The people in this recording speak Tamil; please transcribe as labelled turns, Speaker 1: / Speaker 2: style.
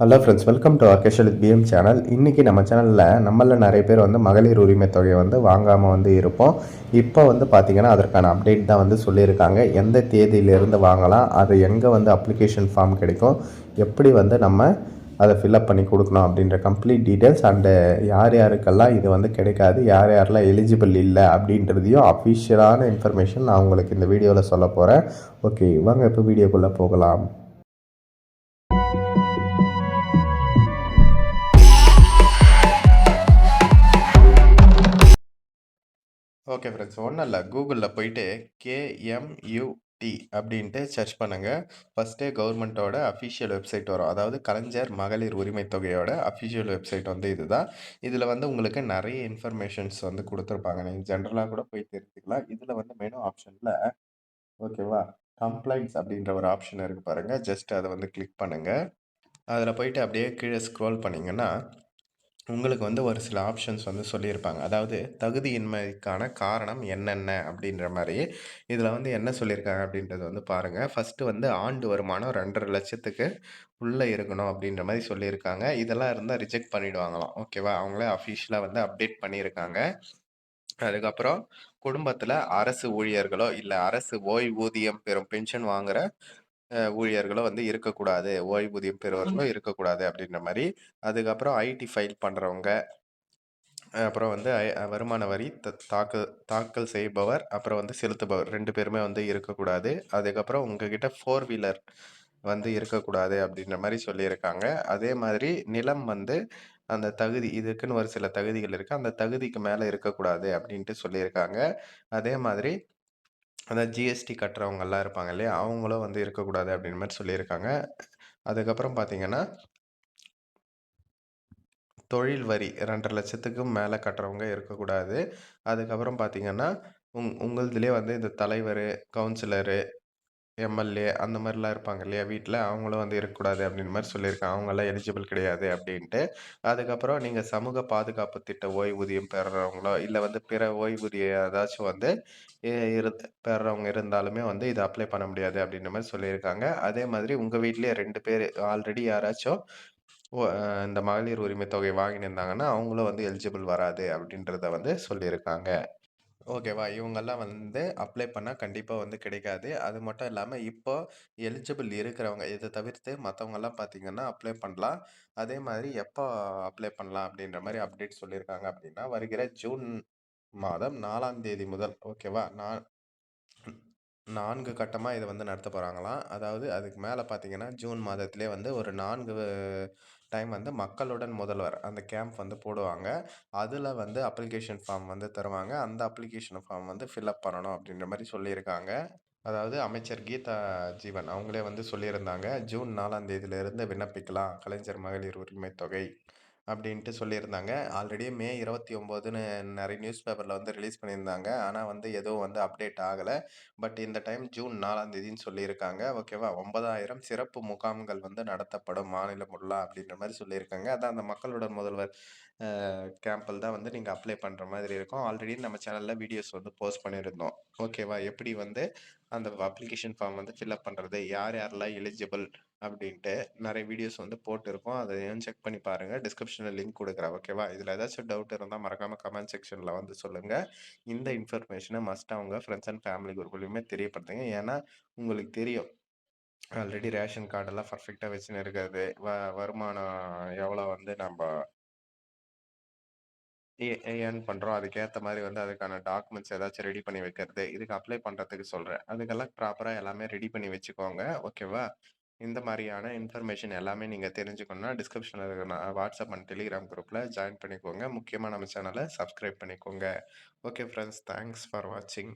Speaker 1: ஹலோ ஃப்ரெண்ட்ஸ் வெல்கம் டு அகேஷல் பிஎம் சேனல் இன்றைக்கி நம்ம சேனலில் நம்மளில் நிறைய பேர் வந்து மகளிர் உரிமை தொகையை வந்து வாங்காமல் வந்து இருப்போம். இப்போ வந்து பார்த்திங்கன்னா அதற்கான அப்டேட் தான் வந்து சொல்லியிருக்காங்க. எந்த தேதியிலிருந்து வாங்கலாம் அது எங்கே வந்து அப்ளிகேஷன் ஃபார்ம் கிடைக்கும் எப்படி வந்து நம்ம அதை ஃபில்அப் பண்ணி கொடுக்கணும் அப்படின்ற கம்ப்ளீட் டீட்டெயில்ஸ் அண்டு யார் யாருக்கெல்லாம் இது வந்து கிடைக்காது யார் யாரெல்லாம் எலிஜிபிள் இல்லை அப்படின்றதையும் அஃபிஷியலான இன்ஃபர்மேஷன் நான் உங்களுக்கு இந்த வீடியோவில் சொல்ல போகிறேன் ஓகே வாங்க இப்போ வீடியோக்குள்ளே போகலாம். Okay friends. ஒன்றும் இல்லை. கூகுளில் போயிட்டு கேஎம்யூடி அப்படின்ட்டு சர்ச் பண்ணுங்கள் ஃபஸ்ட்டே கவர்மெண்ட்டோட அஃபிஷியல் வெப்சைட் வரும். அதாவது கலைஞர் மகளிர் உரிமை தொகையோட அஃபிஷியல் வெப்சைட் வந்து இதுதான். இதில் வந்து உங்களுக்கு நிறைய இன்ஃபர்மேஷன்ஸ் வந்து கொடுத்துருப்பாங்க. நீங்கள் ஜென்ரலாக கூட போய் தெரிஞ்சுக்கலாம். இதில் வந்து மெனு ஆப்ஷனில் ஓகேவா? கம்ப்ளைண்ட்ஸ் அப்படின்ற ஒரு ஆப்ஷன் இருக்குது பாருங்கள் ஜஸ்ட் அதை வந்து கிளிக் பண்ணுங்கள் அதில் போயிட்டு அப்படியே கீழே ஸ்க்ரோல் பண்ணிங்கன்னா உங்களுக்கு வந்து ஒரு சில ஆப்ஷன்ஸ் வந்து சொல்லியிருப்பாங்க. அதாவது தகுதியின்மைக்கான காரணம் என்னென்ன அப்படின்ற மாதிரி. இதில் வந்து என்ன சொல்லியிருக்காங்க அப்படின்றது வந்து பாருங்கள் ஃபஸ்ட்டு வந்து ஆண்டு வருமானம் ரெண்டரை லட்சத்துக்கு உள்ளே இருக்கணும் அப்படின்ற மாதிரி சொல்லியிருக்காங்க. இதெல்லாம் இருந்தால் ரிஜெக்ட் பண்ணிவிடுவாங்களாம் ஓகேவா அவங்களே அஃபிஷியலாக வந்து அப்டேட் பண்ணியிருக்காங்க. அதுக்கப்புறம் குடும்பத்தில் அரசு ஊழியர்களோ இல்லை அரசு ஓய்வூதியம் பெறும் பென்ஷன் வாங்குகிற வாங்குற ஊழியர்களோ வந்து இருக்கக்கூடாது. ஓய்வூதியம் பெறுவர்களும் இருக்கக்கூடாது அப்படின்ற மாதிரி அதுக்கப்புறம் ஐடி ஃபைல் பண்ணுறவங்க அப்புறம் வந்து வருமான வரி தாக்கல் தாக்கல் செய்பவர் அப்புறம் வந்து செலுத்துபவர் ரெண்டு பேருமே வந்து இருக்கக்கூடாது. அதுக்கப்புறம் உங்ககிட்ட ஃபோர் வீலர் வந்து இருக்கக்கூடாது அப்படின்ற மாதிரி சொல்லியிருக்காங்க. அதே மாதிரி நிலம் வந்து அந்த தகுதி இதுக்குன்னு ஒரு சில தகுதிகள் இருக்குது அந்த தகுதிக்கு மேலே இருக்கக்கூடாது அப்படின்ட்டு சொல்லியிருக்காங்க. அதே மாதிரி அதான் ஜிஎஸ்டி கட்டுறவங்கெல்லாம் இருப்பாங்க இல்லையா? அவங்களும் வந்து இருக்கக்கூடாது அப்படின்ற மாதிரி சொல்லியிருக்காங்க. அதுக்கப்புறம் பார்த்தீங்கன்னா தொழில் வரி ரெண்டரை லட்சத்துக்கும் மேலே கட்டுறவங்க இருக்கக்கூடாது. அதுக்கப்புறம் பார்த்தீங்கன்னா உங் உங்களுதுலேயே வந்து இந்த தலைவர் கவுன்சிலரு எம்எல்ஏ அந்த மாதிரிலாம் இருப்பாங்க இல்லையா வீட்டில் அவங்களும் வந்து இருக்கக்கூடாது அப்படின்ற மாதிரி சொல்லியிருக்காங்க. அவங்களாம் எலிஜிபிள் கிடையாது அப்படின்ட்டு. அதுக்கப்புறம் நீங்கள் சமூக பாதுகாப்பு திட்ட ஓய்வூதியம் பெறுறவங்களோ இல்லை வந்து பிற ஓய்வூதியம் ஏதாச்சும் வந்து இரு பெறவங்க இருந்தாலுமே வந்து இதை அப்ளை பண்ண முடியாது அப்படின்ற மாதிரி சொல்லியிருக்காங்க. அதே மாதிரி உங்கள் வீட்லேயே ரெண்டு பேர் ஆல்ரெடி யாராச்சும் இந்த மகளிர் உரிமை தொகை வாங்கினிருந்தாங்கன்னா அவங்களும் வந்து எலிஜிபிள் வராது அப்படின்றத வந்து சொல்லியிருக்காங்க. ஓகேவா? இவங்கெல்லாம் வந்து அப்ளை பண்ணால் கண்டிப்பாக வந்து கிடைக்காது. அது மட்டும் இல்லாமல் இப்போ எலிஜிபிள் இருக்கிறவங்க இதை தவிர்த்து மற்றவங்கெல்லாம் பார்த்தீங்கன்னா, அப்ளை பண்ணலாம். அதே மாதிரி எப்போ அப்ளை பண்ணலாம் அப்படின்ற மாதிரி அப்டேட் சொல்லியிருக்காங்க அப்படின்னா, வருகிற ஜூன் மாதம் நாலாம் தேதி முதல் ஓகேவா? நான் நான்கு கட்டமாக இதை வந்து நடத்த போகிறாங்களாம் அதாவது அதுக்கு மேலே பார்த்தீங்கன்னா, ஜூன் மாதத்திலே வந்து ஒரு நான்கு டைம் வந்து மக்களுடன் முதல்வர் அந்த கேம்ப் வந்து போடுவாங்க. அதில் வந்து அப்ளிகேஷன் ஃபார்ம் வந்து தருவாங்க. அந்த அப்ளிகேஷன் ஃபார்ம் வந்து ஃபில்அப் பண்ணணும் அப்படின்ற மாதிரி சொல்லியிருக்காங்க. அதாவது அமைச்சர் கீதா ஜீவன் அவங்களே வந்து சொல்லியிருந்தாங்க. ஜூன் நாலாம் தேதியிலிருந்து விண்ணப்பிக்கலாம். கலைஞர் மகளிர் உரிமை தொகை. அப்படின்ட்டு சொல்லியிருந்தாங்க. ஆல்ரெடி மே இருபத்தி ஒம்போதுன்னு நிறைய நியூஸ் பேப்பரில் வந்து ரிலீஸ் பண்ணியிருந்தாங்க. ஆனால் வந்து எதுவும் வந்து அப்டேட் ஆகலை. பட் இந்த டைம் ஜூன் நாலாந்தேதின்னு சொல்லியிருக்காங்க. ஓகேவா? ஒன்பதாயிரம் சிறப்பு முகாம்கள் வந்து நடத்தப்படும் மாநிலம் உள்ளா அப்படின்ற மாதிரி சொல்லியிருக்காங்க. அதான் அந்த மக்களோட முதல்வர் கேம்பில் தான் வந்து நீங்கள் அப்ளை பண்ணுற மாதிரி இருக்கும். ஆல்ரெடி நம்ம சேனலில் வீடியோஸ் வந்து போஸ்ட் பண்ணியிருந்தோம். ஓகேவா? எப்படி வந்து அந்த அப்ளிகேஷன் ஃபார்ம் வந்து ஃபில்அப் பண்ணுறது யார் யாரெல்லாம் எலிஜிபிள்? அப்படின்ட்டு நிறைய வீடியோஸ் வந்து போட்டிருக்கோம். அதையும் செக் பண்ணி பாருங்கள் டிஸ்கிரிப்ஷனில் லிங்க் கொடுக்குறேன். ஓகேவா இதில் ஏதாச்சும் டவுட் இருந்தால் மறக்காமல் கமெண்ட் செக்ஷனில் வந்து சொல்லுங்கள் இந்த இன்ஃபர்மேஷனை மஸ்ட் அவங்க ஃப்ரெண்ட்ஸ் அண்ட் ஃபேமிலி குரூப்லையுமே தெரியப்படுத்துங்க. ஏன்னா உங்களுக்கு தெரியும். ஆல்ரெடி ரேஷன் கார்டெல்லாம் பர்ஃபெக்டாக வச்சுன்னு இருக்கிறது. வ வருமானம் எவ்வளோ வந்து நம்ம ஏ ஏர்ன் பண்ணுறோம் அதுக்கேற்ற மாதிரி வந்து அதுக்கான டாக்குமெண்ட்ஸ் ஏதாச்சும் ரெடி பண்ணி வைக்கிறது. இதுக்கு அப்ளை பண்ணுறதுக்கு சொல்கிறேன் அதுக்கெல்லாம் ப்ராப்பராக எல்லாமே ரெடி பண்ணி வச்சுக்கோங்க. ஓகேவா இந்த மாதிரியான இன்ஃபர்மேஷன் எல்லாமே நீங்கள் தெரிஞ்சுக்கணும்னா டிஸ்கிரிப்ஷனில் இருக்கிற வாட்ஸ்அப் அண்ட் டெலிகிராம் குரூப்பில் ஜாயின் பண்ணிக்கோங்க. முக்கியமாக நம்ம சேனலை சப்ஸ்கிரைப் பண்ணிக்கோங்க. ஓகே ஃப்ரெண்ட்ஸ் தேங்க்ஸ் ஃபார் வாட்சிங்